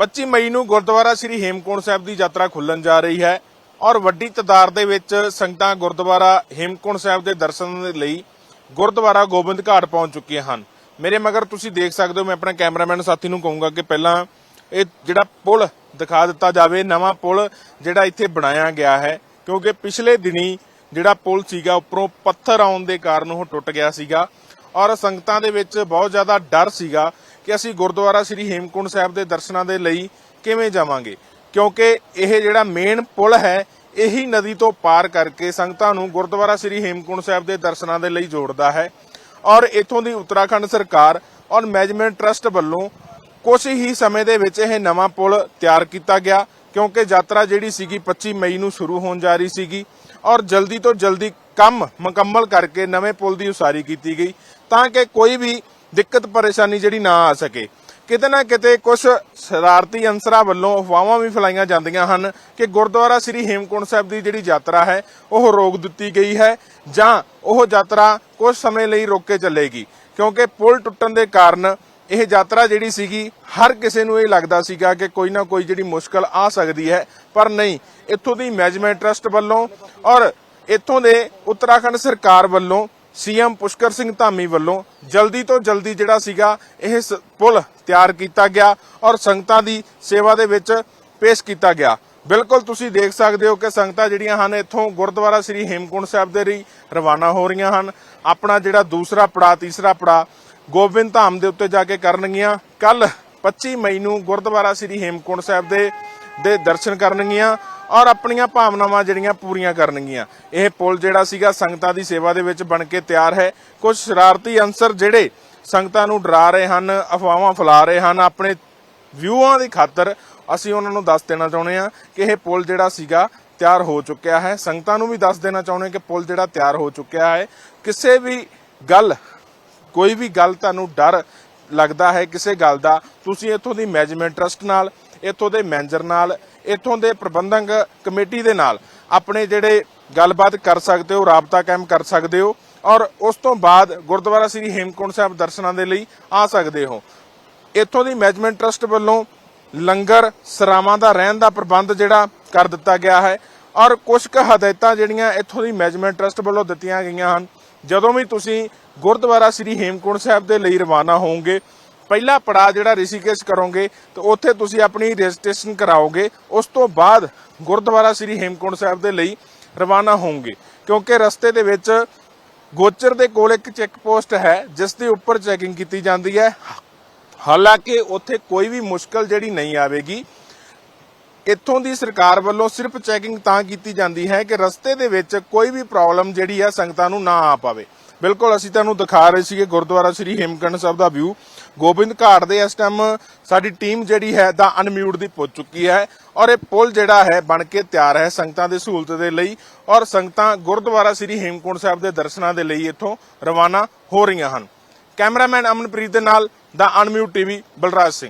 25 ਮਈ ਨੂੰ ਗੁਰਦੁਆਰਾ ਸ੍ਰੀ ਹੇਮਕੁੰਟ ਸਾਹਿਬ ਦੀ ਯਾਤਰਾ ਖੁੱਲਣ ਜਾ ਰਹੀ ਹੈ ਔਰ ਵੱਡੀ ਤਾਦਾਦ ਦੇ ਵਿੱਚ ਸੰਗਤਾਂ ਗੁਰਦੁਆਰਾ ਹੇਮਕੁੰਟ ਸਾਹਿਬ ਦੇ ਦਰਸ਼ਨ ਦੇ ਲਈ ਗੁਰਦੁਆਰਾ ਗੋਬਿੰਦ ਘਾਟ ਪਹੁੰਚ ਚੁੱਕੀਆਂ ਹਨ। ਮੇਰੇ ਮਗਰ ਤੁਸੀਂ ਦੇਖ ਸਕਦੇ ਹੋ, ਮੈਂ ਆਪਣਾ ਕੈਮਰਾਮੈਨ ਸਾਥੀ ਨੂੰ ਕਹੂੰਗਾ ਕਿ ਪਹਿਲਾਂ ਇਹ ਜਿਹੜਾ ਪੁਲ ਦਿਖਾ ਦਿੱਤਾ ਜਾਵੇ, ਨਵਾਂ ਪੁਲ ਜਿਹੜਾ ਇੱਥੇ ਬਣਾਇਆ ਗਿਆ ਹੈ, ਕਿਉਂਕਿ ਪਿਛਲੇ ਦਿਨੀ ਜਿਹੜਾ ਪੁਲ ਸੀਗਾ, ਉੱਪਰੋਂ ਪੱਥਰ ਆਉਣ ਦੇ ਕਾਰਨ ਉਹ ਟੁੱਟ ਗਿਆ ਸੀਗਾ ਔਰ ਸੰਗਤਾਂ ਦੇ ਵਿੱਚ ਬਹੁਤ ਜ਼ਿਆਦਾ ਡਰ ਸੀਗਾ ਕਿ ਅਸੀਂ ਗੁਰਦੁਆਰਾ ਸ੍ਰੀ ਹੇਮਕੁੰਟ ਸਾਹਿਬ ਦੇ ਦਰਸ਼ਨਾਂ ਦੇ ਲਈ ਕਿਵੇਂ ਜਾਵਾਂਗੇ? ਕਿਉਂਕਿ ਇਹ ਜਿਹੜਾ ਮੇਨ ਪੁਲ ਹੈ, ਇਹੀ ਨਦੀ ਤੋਂ ਪਾਰ ਕਰਕੇ ਸੰਗਤਾਂ ਨੂੰ ਗੁਰਦੁਆਰਾ ਸ੍ਰੀ ਹੇਮਕੁੰਟ ਸਾਹਿਬ ਦੇ ਦਰਸ਼ਨਾਂ ਦੇ ਲਈ ਜੋੜਦਾ ਹੈ। ਔਰ ਇਥੋਂ ਦੀ ਉੱਤਰਾਖੰਡ ਸਰਕਾਰ ਔਰ ਮੈਨੇਜਮੈਂਟ ਟਰਸਟ ਵੱਲੋਂ ਕੁਝ ਹੀ ਸਮੇਂ ਦੇ ਵਿੱਚ ਇਹ ਨਵਾਂ ਪੁਲ ਤਿਆਰ ਕੀਤਾ ਗਿਆ, ਕਿਉਂਕਿ ਯਾਤਰਾ ਜਿਹੜੀ ਸੀਗੀ 25 ਮਈ ਨੂੰ ਸ਼ੁਰੂ ਹੋਣ ਜਾ ਰਹੀ ਸੀਗੀ ਔਰ ਜਲਦੀ ਤੋਂ ਜਲਦੀ ਕੰਮ ਮੁਕੰਮਲ ਕਰਕੇ ਨਵੇਂ ਪੁਲ ਦੀ ਉਸਾਰੀ ਕੀਤੀ ਗਈ। ਤਾਂ ਕਿ ਕੋਈ ਵੀ ਦਿੱਕਤ ਪਰੇਸ਼ਾਨੀ ਜਿਹੜੀ ਨਾ ਆ ਸਕੇ। ਕਿਤੇ ਨਾ ਕਿਤੇ ਕੁਝ ਸ਼ਰਾਰਤੀ ਅੰਸਰਾਂ ਵੱਲੋਂ ਅਫਵਾਹਾਂ ਵੀ ਫੈਲਾਈਆਂ ਜਾਂਦੀਆਂ ਹਨ ਕਿ ਗੁਰਦੁਆਰਾ ਸ੍ਰੀ ਹੇਮਕੁੰਟ ਸਾਹਿਬ ਦੀ ਜਿਹੜੀ ਯਾਤਰਾ ਹੈ, ਉਹ ਰੋਕ ਦਿੱਤੀ ਗਈ ਹੈ ਜਾਂ ਉਹ ਯਾਤਰਾ ਕੁਝ ਸਮੇਂ ਲਈ ਰੋਕ ਕੇ ਚੱਲੇਗੀ। ਕਿਉਂਕਿ ਪੁਲ ਟੁੱਟਣ ਦੇ ਕਾਰਨ ਇਹ ਯਾਤਰਾ ਜਿਹੜੀ ਸੀਗੀ, ਹਰ ਕਿਸੇ ਨੂੰ ਇਹ ਲੱਗਦਾ ਸੀਗਾ ਕਿ ਕੋਈ ਨਾ ਕੋਈ ਜਿਹੜੀ ਮੁਸ਼ਕਲ ਆ ਸਕਦੀ ਹੈ, ਪਰ ਨਹੀਂ। ਇੱਥੋਂ ਦੀ ਮੈਨੇਜਮੈਂਟ ਟਰਸਟ ਵੱਲੋਂ ਔਰ ਇੱਥੋਂ ਦੇ ਉੱਤਰਾਖੰਡ ਸਰਕਾਰ ਵੱਲੋਂ ਸੀਐਮ ਪੁਸ਼ਕਰ ਸਿੰਘ ਧਾਮੀ ਵੱਲੋਂ ਜਲਦੀ ਤੋਂ ਜਲਦੀ ਜਿਹੜਾ ਸੀਗਾ ਇਹ ਸ- ਪੁਲ ਤਿਆਰ ਕੀਤਾ ਗਿਆ ਔਰ ਸੰਗਤਾਂ ਦੀ ਸੇਵਾ ਦੇ ਵਿੱਚ ਪੇਸ਼ ਕੀਤਾ ਗਿਆ। ਬਿਲਕੁਲ ਤੁਸੀਂ ਦੇਖ ਸਕਦੇ ਹੋ ਕਿ ਸੰਗਤਾਂ ਜਿਹੜੀਆਂ ਹਨ ਇੱਥੋਂ ਗੁਰਦੁਆਰਾ ਸ੍ਰੀ ਹੇਮਕੁੰਟ ਸਾਹਿਬ ਦੇ ਲਈ ਰਵਾਨਾ ਹੋ ਰਹੀਆਂ ਹਨ। ਆਪਣਾ ਜਿਹੜਾ ਦੂਸਰਾ ਪੜਾਅ, ਤੀਸਰਾ ਪੜਾਅ ਗੋਬਿੰਦ ਧਾਮ ਦੇ ਉੱਤੇ ਜਾ ਕੇ ਕਰਨਗੀਆਂ। ਕੱਲ 25 ਮਈ ਨੂੰ ਗੁਰਦੁਆਰਾ ਸ੍ਰੀ ਹੇਮਕੁੰਟ ਸਾਹਿਬ ਦੇ ਦੇ ਦਰਸ਼ਨ ਕਰਨਗੀਆਂ। ਔਰ ਆਪਣੀਆਂ ਭਾਵਨਾਵਾਂ ਜਿਹੜੀਆਂ ਪੂਰੀਆਂ ਕਰਨਗੀਆਂ। ਇਹ ਪੁਲ ਜਿਹੜਾ ਸੀਗਾ ਸੰਗਤਾਂ ਦੀ ਸੇਵਾ ਦੇ ਵਿੱਚ ਬਣ ਕੇ ਤਿਆਰ ਹੈ। ਕੁਝ ਸ਼ਰਾਰਤੀ ਅੰਸਰ ਜਿਹੜੇ ਸੰਗਤਾਂ ਨੂੰ ਡਰਾ ਰਹੇ ਹਨ, ਅਫਵਾਹਾਂ ਫੈਲਾ ਰਹੇ ਹਨ, ਆਪਣੇ ਵਿਊਆਂ ਦੀ ਖਾਤਰ ਅਸੀਂ ਉਹਨਾਂ ਨੂੰ ਦੱਸ ਦੇਣਾ ਚਾਹੁੰਦੇ ਹਾਂ ਕਿ ਇਹ ਪੁਲ ਜਿਹੜਾ ਸੀਗਾ ਤਿਆਰ ਹੋ ਚੁੱਕਿਆ ਹੈ। ਸੰਗਤਾਂ ਨੂੰ ਵੀ ਦੱਸ ਦੇਣਾ ਚਾਹੁੰਦੇ ਹਾਂ ਕਿ ਪੁਲ ਜਿਹੜਾ ਤਿਆਰ ਹੋ ਚੁੱਕਿਆ ਹੈ। ਕਿਸੇ ਵੀ ਗੱਲ, ਕੋਈ ਵੀ ਗੱਲ ਤੁਹਾਨੂੰ ਡਰ ਲੱਗਦਾ ਹੈ ਕਿਸੇ ਗੱਲ ਦਾ, ਤੁਸੀਂ ਇੱਥੋਂ ਦੀ ਮੈਨੇਜਮੈਂਟ ਟਰਸਟ ਨਾਲ, ਇੱਥੋਂ ਦੇ ਮੈਨੇਜਰ ਨਾਲ ਇੱਥੋਂ ਦੇ ਪ੍ਰਬੰਧਕ ਕਮੇਟੀ ਦੇ ਨਾਲ ਆਪਣੇ ਜਿਹੜੇ ਗੱਲਬਾਤ ਕਰ ਸਕਦੇ ਹੋ, ਰਾਬਤਾ ਕਾਇਮ ਕਰ ਸਕਦੇ ਹੋ ਔਰ ਉਸ ਤੋਂ ਬਾਅਦ ਗੁਰਦੁਆਰਾ ਸ੍ਰੀ ਹੇਮਕੁੰਟ ਸਾਹਿਬ ਦਰਸ਼ਨਾਂ ਦੇ ਲਈ ਆ ਸਕਦੇ ਹੋ। ਇੱਥੋਂ ਦੀ ਮੈਨੇਜਮੈਂਟ ਟਰਸਟ ਵੱਲੋਂ ਲੰਗਰ, ਸਰਾਵਾਂ ਦਾ ਰਹਿਣ ਦਾ ਪ੍ਰਬੰਧ ਜਿਹੜਾ ਕਰ ਦਿੱਤਾ ਗਿਆ ਹੈ ਔਰ ਕੁਝ ਕੁ ਹਦਾਇਤਾਂ ਜਿਹੜੀਆਂ ਇੱਥੋਂ ਦੀ ਮੈਨੇਜਮੈਂਟ ਟਰਸਟ ਵੱਲੋਂ ਦਿੱਤੀਆਂ ਗਈਆਂ ਹਨ। ਜਦੋਂ ਵੀ ਤੁਸੀਂ ਗੁਰਦੁਆਰਾ ਸ੍ਰੀ ਹੇਮਕੁੰਟ ਸਾਹਿਬ ਦੇ ਲਈ ਰਵਾਨਾ ਹੋਵੋਗੇ ਪਹਿਲਾ ਪੜਾਅ ਜਿਹੜਾ ਰਿਸ਼ੀਕੇਸ਼ ਕਰੋਗੇ, ਤੇ ਉੱਥੇ ਤੁਸੀਂ ਆਪਣੀ ਰਜਿਸਟ੍ਰੇਸ਼ਨ ਕਰਾਓਗੇ। ਉਸ ਤੋਂ ਬਾਅਦ ਗੁਰਦੁਆਰਾ ਸ੍ਰੀ ਹੇਮਕੁੰਟ ਸਾਹਿਬ ਦੇ ਲਈ ਰਵਾਨਾ ਹੋਵੋਗੇ। ਕਿਉਂਕਿ ਰਸਤੇ ਦੇ ਵਿੱਚ ਗੋਚਰ ਦੇ ਕੋਲ ਇੱਕ ਚੈੱਕ ਪੋਸਟ ਹੈ, ਜਿਸ ਦੇ ਉੱਪਰ ਚੈਕਿੰਗ ਕੀਤੀ ਜਾਂਦੀ ਹੈ। ਹਾਲਾਂਕਿ ਉੱਥੇ ਕੋਈ ਵੀ ਮੁਸ਼ਕਲ ਜਿਹੜੀ ਨਹੀਂ ਆਵੇਗੀ। ਇੱਥੋਂ ਦੀ ਸਰਕਾਰ ਵੱਲੋਂ ਸਿਰਫ ਚੈਕਿੰਗ ਤਾਂ ਕੀਤੀ ਜਾਂਦੀ ਹੈ ਕਿ ਰਸਤੇ ਦੇ ਵਿੱਚ ਕੋਈ ਵੀ ਪ੍ਰੋਬਲਮ ਜਿਹੜੀ ਆ ਸੰਗਤਾਂ ਨੂੰ ਨਾ ਆ ਪਾਵੇ। ਬਿਲਕੁਲ, ਅਸੀਂ ਤੁਹਾਨੂੰ ਦਿਖਾ ਰਹੇ ਸੀਗੇ ਗੁਰਦੁਆਰਾ ਸ੍ਰੀ ਹੇਮਕੰਡ ਸਾਹਿਬ ਦਾ ਵਿਊ ਗੋਬਿੰਦ ਘਾਟ ਦੇ ਇਸ ਟਾਈਮ ਸਾਡੀ ਟੀਮ ਜਿਹੜੀ ਹੈ ਦਾ ਅਨਮਿਊਟ ਦੀ ਪਹੁੰਚ ਚੁੱਕੀ ਹੈ ਔਰ ਇਹ ਪੁਲ ਜਿਹੜਾ ਹੈ ਬਣ ਕੇ ਤਿਆਰ ਹੈ ਸੰਗਤਾਂ ਦੀ ਸਹੂਲਤ ਦੇ ਲਈ ਔਰ ਸੰਗਤਾਂ ਗੁਰਦੁਆਰਾ ਸ੍ਰੀ ਹੇਮਕੁੰਟ ਸਾਹਿਬ ਦੇ ਦਰਸ਼ਨਾਂ ਦੇ ਲਈ ਇੱਥੋਂ ਰਵਾਨਾ ਹੋ ਰਹੀਆਂ ਹਨ। ਕੈਮਰਾਮੈਨ ਅਮਨਪ੍ਰੀਤ ਦੇ ਨਾਲ ਦਾ ਅਨਮਿਊਟ ਟੀਵੀ ਬਲਰਾਜ ਸਿੰਘ।